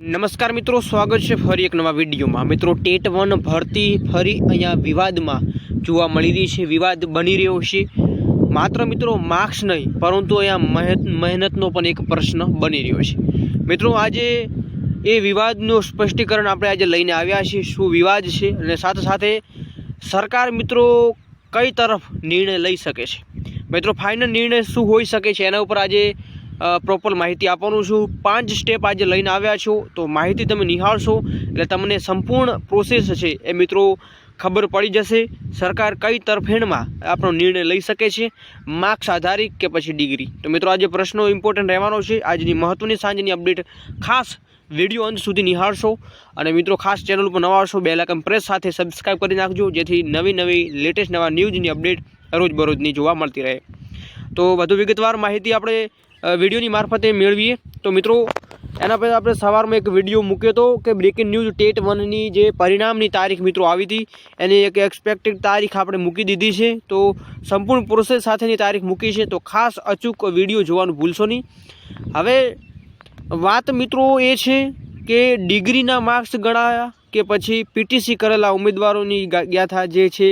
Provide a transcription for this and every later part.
નમસ્કાર મિત્રો, સ્વાગત છે ફરી એક નવા વિડીયોમાં. મિત્રો, ટેટ વન ભરતી ફરી અહીંયા વિવાદમાં જોવા મળી રહી છે, વિવાદ બની રહ્યો છે. માત્ર મિત્રો, માર્ક્સ નહીં, પરંતુ અહીંયા મહેનત મહેનતનો પણ એક પ્રશ્ન બની રહ્યો છે. મિત્રો, આજે એ વિવાદનું સ્પષ્ટીકરણ આપણે આજે લઈને આવ્યા છીએ, શું વિવાદ છે અને સાથે સાથે સરકાર મિત્રો કઈ તરફ નિર્ણય લઈ શકે છે? મિત્રો ફાઇનલ નિર્ણય શું હોઈ શકે છે? એના ઉપર આજે પ્રોપર માહિતી આપવાનું છું. પાંચ સ્ટેપ આજે લઈને આવ્યા છો, તો માહિતી તમે નિહાળશો. એટલે તમને સંપૂર્ણ પ્રોસેસ છે એ મિત્રો ખબર પડી જશે. સરકાર કઈ તરફેણમાં આપણો નિર્ણય લઈ શકે છે માર્ક્સ આધારિત કે પછી ડિગ્રી તો મિત્રો આજે પ્રશ્નો ઇમ્પોર્ટન્ટ રહેવાનો છે. આજની મહત્ત્વની સાંજની અપડેટ ખાસ વીડિયો અંત સુધી નિહાળશો. અને મિત્રો ખાસ ચેનલ ઉપર નવા આવશો બે લાકમ પ્રેસ સાથે સબસ્ક્રાઈબ કરી નાખજો, જેથી નવી નવી લેટેસ્ટ નવા ન્યૂઝની અપડેટ રોજબરોજની જોવા મળતી રહે. તો વધુ વિગતવાર માહિતી આપણે વિડીયોની મારફતે મેળવીએ. તો મિત્રો, એના પહેલાં આપણે સવારમાં એક વીડિયો મૂક્યો હતો કે બ્રેકિંગ ન્યૂઝ ટેટ વનની જે પરિણામની તારીખ મિત્રો આવી હતી, એની એક એક્સપેક્ટેડ તારીખ આપણે મૂકી દીધી છે. તો સંપૂર્ણ પ્રોસેસ સાથેની તારીખ મૂકી છે. તો ખાસ અચૂક વીડિયો જોવાનું ભૂલશો નહીં. હવે, વાત મિત્રો એ છે કે ડિગ્રીના માર્ક્સ ગણાયા કે પછી પીટીસી કરેલા ઉમેદવારોની ગાથા જે છે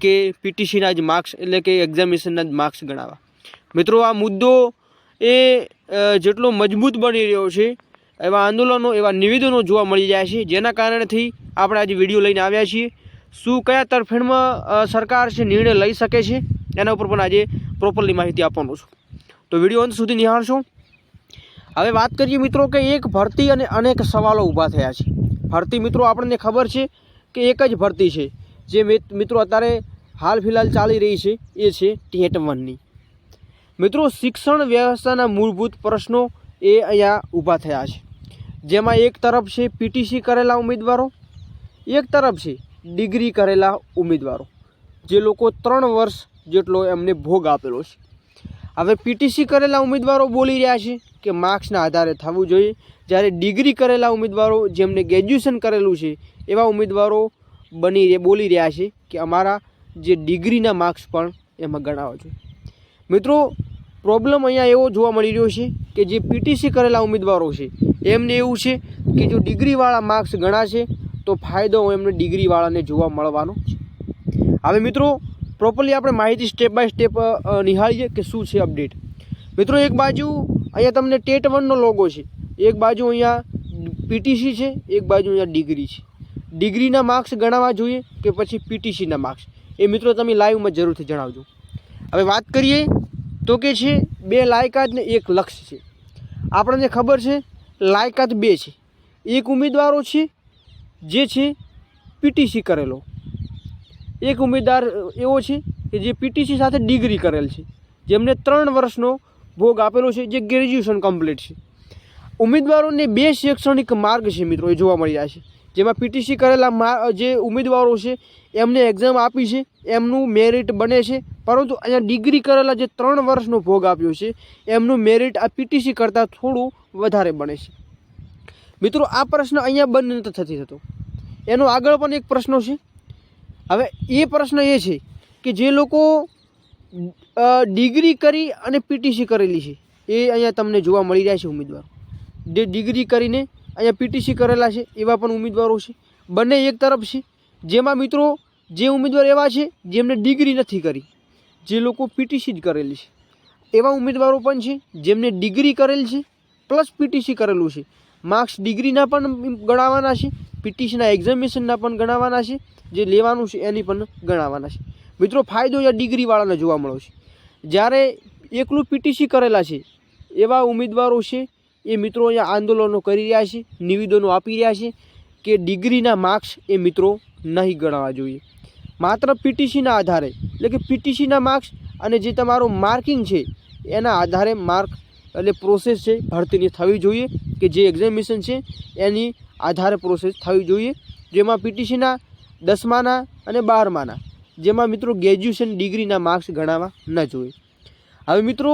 કે પીટીસીના જ માર્ક્સ એટલે કે એક્ઝામિનેશનના જ માર્ક્સ ગણાવા. મિત્રો, આ મુદ્દો એ જેટલો મજબૂત બની રહ્યો છે, એવા આંદોલનો, એવા નિવેદનો જોવા મળી જાય છે, જેના કારણથી આપણે આજે વીડિયો લઈને આવ્યા છીએ. શું કયા તરફેણમાં સરકાર છે, નિર્ણય લઈ શકે છે, એના ઉપર પણ આજે પ્રોપરલી માહિતી આપવાનું છું. તો વીડિયો અંત સુધી નિહાળશો. હવે વાત કરીએ મિત્રો કે એક ભરતી અને અનેક સવાલો ઊભા થયા છે. ભરતી મિત્રો, આપણને ખબર છે કે એક જ ભરતી છે. જે મિત- મિત્રો, અત્યારે હાલ ફિલહાલ ચાલી રહી છે, એ છે ટેટ વનની. મિત્રો, શિક્ષણ વ્યવસ્થાના મૂળભૂત પ્રશ્નો એ અહીંયા ઊભા થયા છે. જેમાં એક તરફ છે પીટીસી કરેલા ઉમેદવારો, એક તરફ છે ડિગ્રી કરેલા ઉમેદવારો, જે લોકો ત્રણ વર્ષ જેટલો એમને ભોગ આપેલો છે. હવે પીટીસી કરેલા ઉમેદવારો બોલી રહ્યા છે કે માર્ક્સના આધારે થવું જોઈએ. જ્યારે ડિગ્રી કરેલા ઉમેદવારો જેમને ગ્રેજ્યુએશન કરેલું છે, એવા ઉમેદવારો બની બોલી રહ્યા છે કે અમારા જે ડિગ્રીના માર્ક્સ પણ એમાં ગણાવવા જોઈએ. મિત્રો પ્રોબ્લેમ અહીંયા એવો જોવા મળી રહ્યો છે કે જે પીટીસી કરેલા ઉમેદવારો છે, એમને એવું છે કે જો ડિગ્રીવાળા માર્ક્સ ગણાશે, તો ફાયદો એમને ડિગ્રીવાળાને જોવા મળવાનો છે. હવે મિત્રો પ્રોપરલી આપણે માહિતી સ્ટેપ બાય સ્ટેપ નિહાળીએ કે શું છે અપડેટ મિત્રો, એક બાજુ અહીંયા તમને ટેટ વનનો લોગો છે, એક બાજુ અહીંયા પીટીસી છે, એક બાજુ અહીંયા ડિગ્રી છે. ડિગ્રીના માર્ક્સ ગણાવવા જોઈએ કે પછી પીટીસીના માર્ક્સ એ મિત્રો તમે લાઈવમાં જરૂરથી જણાવજો. હવે વાત કરીએ તો કે છે, બે લાયકાત ને એક લક્ષ્ય છે. આપણને ખબર છે, લાયકાત બે છે. એક ઉમેદવારો છે, જે છે પીટીસી કરેલો. એક ઉમેદવાર એવો છે કે જે પીટીસી સાથે ડિગ્રી કરેલ છે, જેમને ત્રણ વર્ષનો ભોગ આપેલો છે, જે ગ્રેજ્યુએશન કમ્પ્લીટ છે. ઉમેદવારોને બે શૈક્ષણિક માર્ગ છે મિત્રો, એ જોવા મળી રહ્યા છે. જેમાં પીટીસી કરેલા જે ઉમેદવારો છે, એમને એક્ઝામ આપી છે, એમનું મેરિટ બને છે. પરંતુ અહીંયા ડિગ્રી કરેલા જે ત્રણ વર્ષનો ભોગ આપ્યો છે, એમનું મેરિટ આ પીટીસી કરતાં થોડું વધારે બને છે. મિત્રો, આ પ્રશ્ન અહીંયા બંધ નથી થતી થતો. એનો આગળ પણ એક પ્રશ્ન છે. હવે એ પ્રશ્ન એ છે કે જે લોકો ડિગ્રી કરી અને પીટીસી કરેલી છે, એ અહીંયા તમને જોવા મળી રહ્યા છે ઉમેદવાર. જે ડિગ્રી કરીને અહીંયા પીટીસી કરેલા છે, એવા પણ ઉમેદવારો છે. બંને એક તરફ છે. જેમાં મિત્રો, જે ઉમેદવાર એવા છે જેમને ડિગ્રી નથી કરી. જે લોકો પીટીસી જ કરેલી છે. એવા ઉમેદવારો પણ છે, જેમને ડિગ્રી કરેલ છે, પ્લસ પીટીસી કરેલું છે. માર્ક્સ ડિગ્રીના પણ ગણાવવાના છે પીટીસીના એક્ઝામિનેશનના પણ ગણાવવાના છે, જે લેવાનું છે એની પણ ગણાવવાના છે. મિત્રો, ફાયદો યા ડિગ્રીવાળાને જોવા મળ્યો છે. જ્યારે એકલું પીટીસી કરેલા છે, એવા ઉમેદવારો છે એ મિત્રો અહીંયા આંદોલનો કરી રહ્યા છે, નિવેદનો આપી રહ્યા છે કે ડિગ્રીના માર્ક્સ એ મિત્રો નહીં ગણાવવા જોઈએ. માત્ર પીટીસીના આધારે, એટલે કે પીટીસીના માર્ક્સ અને જે તમારું માર્કિંગ છે, એના આધારે માર્ક એટલે પ્રોસેસ છે, ભરતીની થવી જોઈએ કે જે એક્ઝામિનેશન છે, એની આધારે પ્રોસેસ થવી જોઈએ. જેમાં પીટીસીના દસમાના અને બારમાના, જેમાં મિત્રો ગ્રેજ્યુએશન ડિગ્રીના માર્ક્સ ગણાવવા ન જોઈએ. હવે મિત્રો,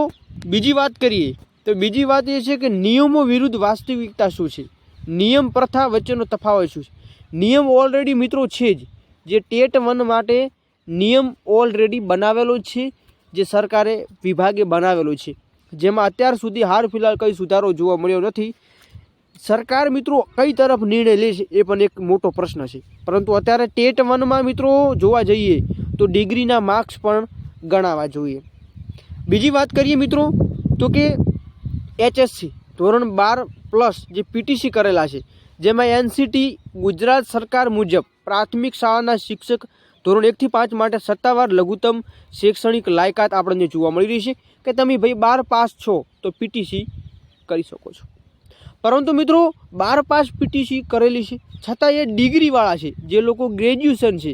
બીજી વાત કરીએ તો બીજી વાત એ છે કે નિયમો વિરુદ્ધ વાસ્તવિકતા શું છે? નિયમ, પ્રથા વચ્ચેનો તફાવત શું છે? નિયમ ઓલરેડી મિત્રો છે જ. જે ટેટ વન માટે નિયમ ઓલરેડી બનાવેલો છે, જે સરકારે વિભાગે બનાવેલો છે. જેમાં અત્યાર સુધી હાલ ફિલહાલ કંઈ સુધારો જોવા મળ્યો નથી. સરકાર મિત્રો કઈ તરફ નિર્ણય લેશે એ પણ એક મોટો પ્રશ્ન છે. પરંતુ અત્યારે ટેટ વનમાં મિત્રો જોવા જઈએ તો ડિગ્રીના માર્ક્સ પણ ગણાવવા જોઈએ. બીજી વાત કરીએ મિત્રો તો કે એચએસસી ધોરણ બાર પ્લસ જે પીટીસી કરેલા છે, જેમાં એનસીટી ગુજરાત સરકાર મુજબ પ્રાથમિક શાળાના શિક્ષક ધોરણ એકથી પાંચ માટે સત્તાવાર લઘુત્તમ શૈક્ષણિક લાયકાત આપણને જોવા મળી રહી છે કે તમે ભાઈ બાર પાસ છો તો પીટીસી કરી શકો છો. પરંતુ મિત્રો, બાર પાસ પીટીસી કરેલી છે, છતાં એ ડિગ્રીવાળા છે, જે લોકો ગ્રેજ્યુએશન છે,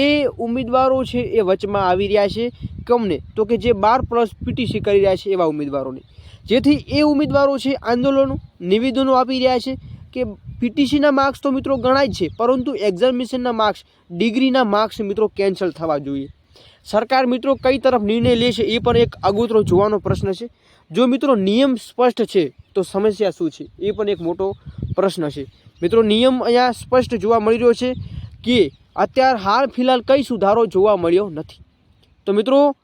એ ઉમેદવારો છે એ વચમાં આવી રહ્યા છે. કમને તો કે જે બાર પ્લસ પીટીસી કરી રહ્યા છે એવા ઉમેદવારોને. જેથી એ ઉમેદવારો છે આંદોલનો નિવેદનો આપી રહ્યા છે કે પીટીસીના માર્ક્સ તો મિત્રો ગણાય છે, પરંતુ એક્ઝામિનેશનના માર્ક્સ ડિગ્રીના માર્ક્સ મિત્રો કેન્સલ થવા જોઈએ. સરકાર મિત્રો કઈ તરફ નિર્ણય લે છે એ પણ એક અગોતરો જોવાનો પ્રશ્ન છે. જો મિત્રો નિયમ સ્પષ્ટ છે, તો સમસ્યા શું છે? એ પણ એક મોટો પ્રશ્ન છે. મિત્રો નિયમ અહીંયા સ્પષ્ટ જોવા મળી રહ્યો છે કે અત્યાર હાલ ફિલહાલ કઈ સુધારો જોવા મળ્યો નથી. તો મિત્રો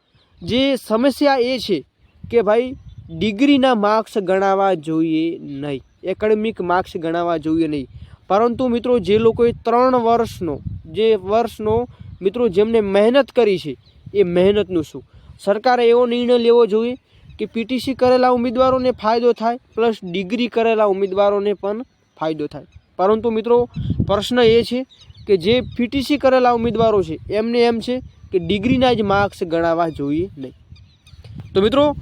જે સમસ્યા એ છે કે ભાઈ ડિગ્રીના માર્ક્સ ગણાવવા જોઈએ નહીં. એકેડેમિક માર્ક્સ ગણાવવા જોઈએ નહીં. પરંતુ મિત્રો, જે લોકોએ ત્રણ વર્ષનો, જે વર્ષનો, મિત્રો, જેમને મહેનત કરી છે, એ મહેનતનું શું? સરકારે એવો નિર્ણય લેવો જોઈએ કે પીટીસી કરેલા ઉમેદવારોને ફાયદો થાય, પ્લસ ડિગ્રી કરેલા ઉમેદવારોને પણ ફાયદો થાય. પરંતુ મિત્રો, પ્રશ્ન એ છે કે જે પીટીસી કરેલા ઉમેદવારો છે, એમને એમ છે કે ડિગ્રીના જ માર્ક્સ ગણાવવા જોઈએ નહીં. તો મિત્રો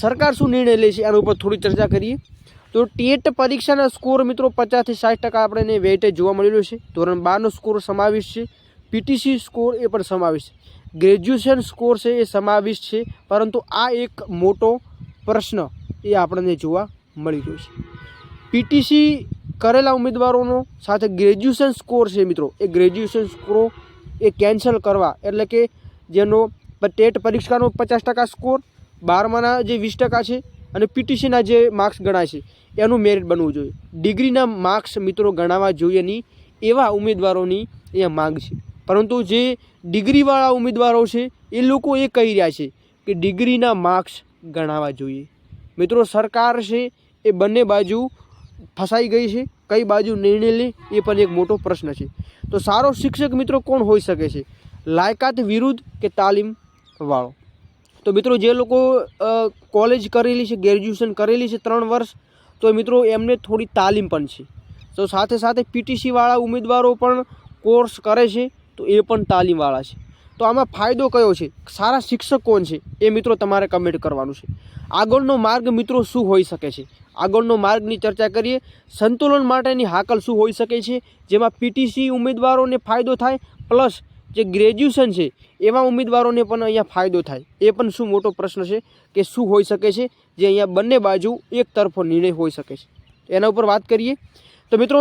સરકાર શું નિર્ણય લે છે આના ઉપર થોડી ચર્ચા કરીએ. તો ટેટ પરીક્ષાના સ્કોર મિત્રો પચાસથી સાઠ ટકા આપણને વેટે જોવા મળેલો છે. ધોરણ બારનો સ્કોર સમાવેશ છે. પીટીસી સ્કોર એ પણ સમાવેશ છે. ગ્રેજ્યુએશન સ્કોર છે એ સમાવિષ્ટ છે. પરંતુ આ એક મોટો પ્રશ્ન એ આપણને જોવા મળી રહ્યો છે. પીટીસી કરેલા ઉમેદવારોનો સાથે ગ્રેજ્યુએશન સ્કોર છે મિત્રો. એ ગ્રેજ્યુએશન સ્કોર એ કેન્સલ કરવા, એટલે કે જેનો ટેટ પરીક્ષાનો પચાસ ટકા સ્કોર બારમાના જે વીસ ટકા છે અને પીટીસીના જે માર્ક્સ ગણાય છે, એનું મેરિટ બનવું જોઈએ. ડિગ્રીના માર્ક્સ મિત્રો ગણાવવા જોઈએ નહીં, એવા ઉમેદવારોની અહીંયા માંગ છે. પરંતુ જે ડિગ્રીવાળા ઉમેદવારો છે, એ લોકો એ કહી રહ્યા છે કે ડિગ્રીના માર્ક્સ ગણાવવા જોઈએ. મિત્રો, સરકાર છે, એ બંને બાજુ ફસાઈ ગઈ છે, કઈ બાજુ નિર્ણય લે, એ પણ એક મોટો પ્રશ્ન છે. તો સારો શિક્ષક મિત્રો કોણ હોઈ શકે છે? લાયકાત વિરુદ્ધ કે તાલીમ વાળો તો મિત્રો જે લોકો કોલેજ કરેલી છે ગ્રેજ્યુએશન કરેલી છે ત્રણ વર્ષ, તો મિત્રો એમને થોડી તાલીમ પણ છે. તો સાથે સાથે પીટીસીવાળા ઉમેદવારો પણ કોર્સ કરે છે, તો એ પણ તાલીમવાળા છે. તો આમાં ફાયદો કયો છે? સારા શિક્ષક કોણ છે? એ મિત્રો તમારે કમેન્ટ કરવાનું છે. આગળનો માર્ગ મિત્રો શું હોઈ શકે છે? આગળનો માર્ગની ચર્ચા કરીએ. સંતુલન માટેની હાકલ શું હોઈ શકે છે? જેમાં પીટીસી ઉમેદવારોને ફાયદો થાય, પ્લસ જે ગ્રેજ્યુએશન છે, એવા ઉમેદવારોને પણ અહીંયા ફાયદો થાય. એ પણ શું મોટો પ્રશ્ન છે કે શું હોઈ શકે છે? જે અહીંયા બંને બાજુ એક તરફો નિર્ણય હોઈ શકે છે. એના ઉપર વાત કરીએ. તો મિત્રો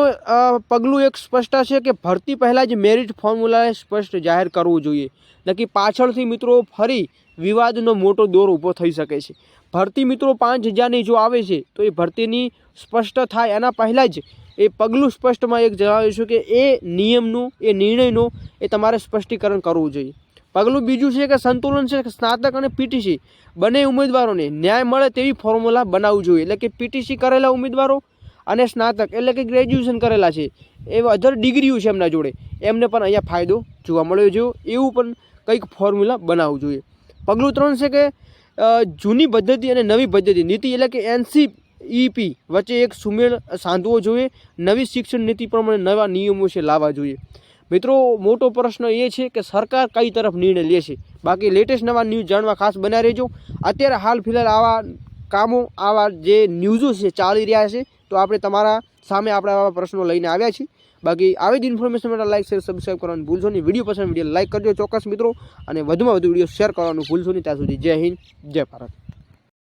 પગલું એક સ્પષ્ટ છે કે ભરતી પહેલાં જ મેરિટ ફોર્મ્યુલા સ્પષ્ટ જાહેર કરવું જોઈએ. નક્કી પાછળથી મિત્રો ફરી વિવાદનો મોટો દોર ઊભો થઈ શકે છે. ભરતી મિત્રો પાંચ હજારની જો આવે છે, તો એ ભરતીની સ્પષ્ટ થાય એના પહેલાં જ એ પગલું સ્પષ્ટમાં એક જણાવ્યું છે કે એ નિયમનું, એ નિર્ણયનું, એ તમારે સ્પષ્ટીકરણ કરવું જોઈએ. પગલું બીજું છે કે સંતુલન છે સ્નાતક અને પીટીસી બંને ઉમેદવારોને ન્યાય મળે તેવી ફોર્મ્યુલા બનાવવું જોઈએ. એટલે કે પીટીસી કરેલા ઉમેદવારો અને સ્નાતક, એટલે કે ગ્રેજ્યુએશન કરેલા છે. એ અધર ડિગ્રીઓ છે એમના જોડે. એમને પણ અહીંયા ફાયદો જોવા મળ્યો જોઈએ એવું પણ કંઈક ફોર્મ્યુલા બનાવવું જોઈએ. પગલું ત્રણ છે કે જૂની પદ્ધતિ અને નવી પદ્ધતિ. નીતિ એટલે કે એનસીઈપી વચ્ચે એક સુમેળ સાંધવો જોઈએ, નવી શિક્ષણ નીતિ પ્રમાણે નવા નિયમો છે લાવવા જોઈએ. મિત્રો, મોટો પ્રશ્ન એ છે કે સરકાર કઈ તરફ નિર્ણય લે છે બાકી લેટેસ્ટ નવા ન્યૂઝ જાણવા ખાસ બન્યા રહેજો. અત્યારે હાલ ફિલહાલ આવા કામો, આવા જે ન્યૂઝો છે, ચાલી રહ્યા છે, તો આપણે તમારા સામે આપણે આવા પ્રશ્નો લઈને આવ્યા છીએ. બાકી આવી જ ઇન્ફોર્મેશન માટે લાઈક શેર સબસ્ક્રાઈબ કરવાનું ભૂલશો નહીં. વીડિયો પસંદ વીડિયો લાઈક કરજો ચોક્કસ મિત્રો. અને વધુમાં વધુ વીડિયો શેર કરવાનું ભૂલશો નહીં. ત્યાં સુધી જય હિન્દ, જય ભારત.